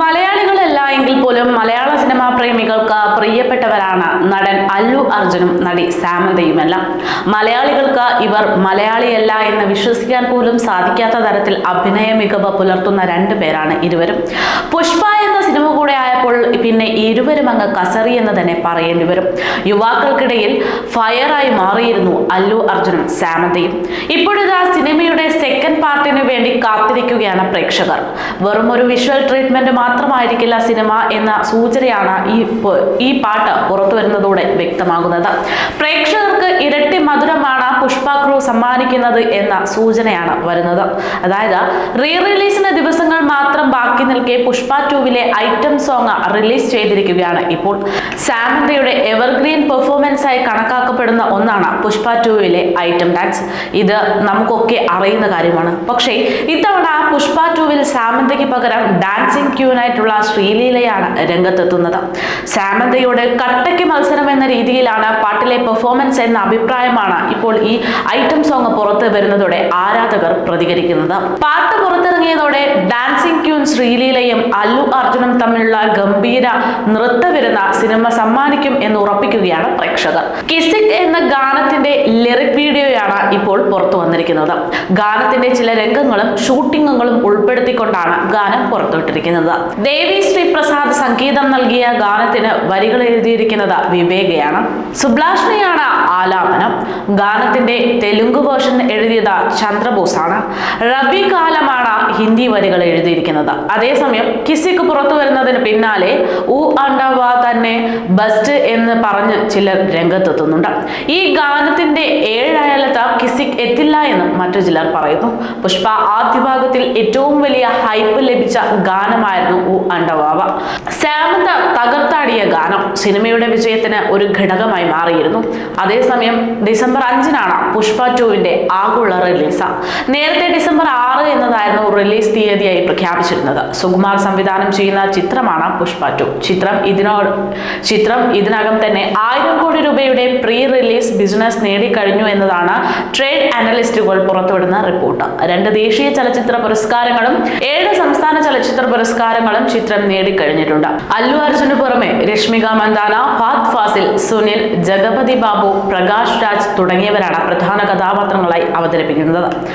മലയാളികളല്ല എങ്കിൽ പോലും മലയാള സിനിമാ പ്രേമികൾക്ക് പ്രിയപ്പെട്ടവരാണ് നടൻ അല്ലു അർജുനും നടി സാമന്തയുമെല്ലാം. മലയാളികൾക്ക് ഇവർ മലയാളിയല്ല എന്ന് വിശ്വസിക്കാൻ പോലും സാധിക്കാത്ത തരത്തിൽ അഭിനയ മികവ് പുലർത്തുന്ന രണ്ടു പേരാണ് ഇരുവരും. പുഷ്പ എന്ന സിനിമ കൂടെ ആയപ്പോൾ പിന്നെ ഇരുവരും അങ്ങ് കസറി എന്ന് തന്നെ പറയേണ്ടി വരും. യുവാക്കൾക്കിടയിൽ ഫയറായി മാറിയിരുന്നു അല്ലു അർജുനും സാമന്തയും. ഇപ്പോഴിതാ സിനിമ പാർട്ടിന് വേണ്ടി കാത്തിരിക്കുകയാണ് പ്രേക്ഷകർ. വെറും ഒരു വിഷ്വൽ ട്രീറ്റ്മെന്റ് മാത്രമായിരിക്കില്ല സിനിമ എന്ന സൂചനയാണ് ഈ ഈ പാട്ട് പുറത്തു വരുന്നതോടെ വ്യക്തമാകുന്നത്. പ്രേക്ഷകർക്ക് ഇരട്ടി മധുരമാണ് പുഷ്പ ക്രൂ സമ്മാനിക്കുന്നത് എന്ന സൂചനയാണ് വരുന്നത്. അതായത് റീ റിലീസിന് ദിവസങ്ങൾ മാത്രം ബാക്കി നിൽക്കെ പുഷ്പ ടൂവിലെ ഐറ്റം സോങ് റിലീസ് ചെയ്തിരിക്കുകയാണ്. ഇപ്പോൾ സാമന്തയുടെ എവർഗ്രീൻ പെർഫോമൻസ് ആയി കണക്കാക്കപ്പെടുന്ന ഒന്നാണ് പുഷ്പ ടൂവിലെ ഐറ്റം ഡാൻസ്. ഇത് നമുക്കൊക്കെ അറിയുന്ന കാര്യമാണ്. പക്ഷേ ഇത്തവണ പുഷ്പ ടൂവിൽ സാമന്തയ്ക്ക് പകരം ഡാൻസിങ് ക്യൂനായിട്ടുള്ള ശ്രീലീലയാണ് രംഗത്തെത്തുന്നത്. സാമന്തയുടെ കട്ടയ്ക്ക് മത്സരം എന്ന രീതിയിലാണ് പാട്ടിലെ പെർഫോമൻസ് എന്ന അഭിപ്രായമാണ് ഇപ്പോൾ ഈ ഐറ്റം സോങ് പുറത്ത് വരുന്നതോടെ ആരാധകർ പ്രതികരിക്കുന്നത്. പാട്ട് പുറത്തിറങ്ങിയതോടെ ഡാൻസിംഗ് ക്യൂൻ ശ്രീലീലയും അല്ലു അർജുനും തമ്മിലുള്ള ഗംഭീര നൃത്തവിരുന്ന സിനിമ സമ്മാനിക്കും എന്ന് ഉറപ്പിക്കുകയാണ് പ്രേക്ഷകർ. കിസിക് എന്ന ഗാനത്തിന്റെ ലിറിക് വീഡിയോയാണ് ഇപ്പോൾ പുറത്തു വന്നിരിക്കുന്നത്. ഗാനത്തിന്റെ ചില രംഗങ്ങളും ഷൂട്ടിങ്ങുകളും ഉൾപ്പെടുത്തിക്കൊണ്ടാണ് ഗാനം പുറത്തുവിട്ടിരിക്കുന്നത് ദേവി ശ്രീ പ്രസാദ് സംഗീതം നൽകിയ ഗാനത്തിന് വരികൾ എഴുതിയിരിക്കുന്നത് വിവേകയാണ്. സുബ്ലാഷ്ണിയാണ് ആലാപനം. ഗാനത്തിന്റെ തെലുങ്ക് വേർഷൻ എഴുതിയത് ചന്ദ്രബോസാണ്. റബി കാലമാണ് ഹിന്ദി വരികൾ എഴുതിയിരിക്കുന്നത്. അതേസമയം കിസിക്ക് പുറത്തു വരുന്നതിന് പിന്നാലെ ഉ അണ്ടവ തന്നെ ബസ്റ്റ് എന്ന് പറഞ്ഞ് ചിലർ രംഗത്തെത്തുന്നുണ്ട്. ഈ ഗാനത്തിന്റെ ഏഴായാലത്ത് കിസിക് എത്തില്ല എന്നും മറ്റു ചിലർ പറയുന്നു. പുഷ്പ ആദ്യ ഭാഗത്തിൽ ഏറ്റവും വലിയ ഹൈപ്പ് ലഭിച്ച ഗാനമായിരുന്നു ഉ അണ്ടവാവ സാമന്ത തകർത്താടിയ ഗാനം സിനിമയുടെ വിജയത്തിന് ഒരു ഘടകമായി മാറിയിരുന്നു. അതേസമയം ഡിസംബർ അഞ്ചിനാണ് പുഷ്പ ടുവിന്റെ ആഗോള റിലീസ് നേരത്തെ ഡിസംബർ ആറ് എന്നതായിരുന്നു റിലീസ് തീയതിയായി പ്രഖ്യാപിച്ചിരുന്നത്. സുകുമാർ സംവിധാനം ചെയ്യുന്ന ചിത്രമാണ് പുഷ്പ ടു. ചിത്രം ഇതിനോട് ചിത്രം ഇതിനകം തന്നെ ആയിരം കോടി രൂപയുടെ പ്രീ റിലീസ് ബിസിനസ് നേടിക്കഴിഞ്ഞു എന്നതാണ് ട്രേഡ് അനലിസ്റ്റുകൾ പുറത്തുവിടുന്ന റിപ്പോർട്ട്. രണ്ട് ദേശീയ ചലച്ചിത്ര പുരസ്കാരങ്ങളും ഏഴ് സംസ്ഥാന ചലച്ചിത്ര പുരസ്കാരങ്ങളും ചിത്രം നേടിക്കഴിഞ്ഞിട്ടുണ്ട്. അല്ലു അർജുന് പുറമെ രശ്മിക മന്ദാന ഫാദ് ഫാസിൽ സുനിൽ ജഗപതി ബാബു പ്രകാശ് രാജ് തുടങ്ങിയവരാണ് പ്രധാന കഥാപാത്രങ്ങളായി അവതരിപ്പിക്കുന്നത്.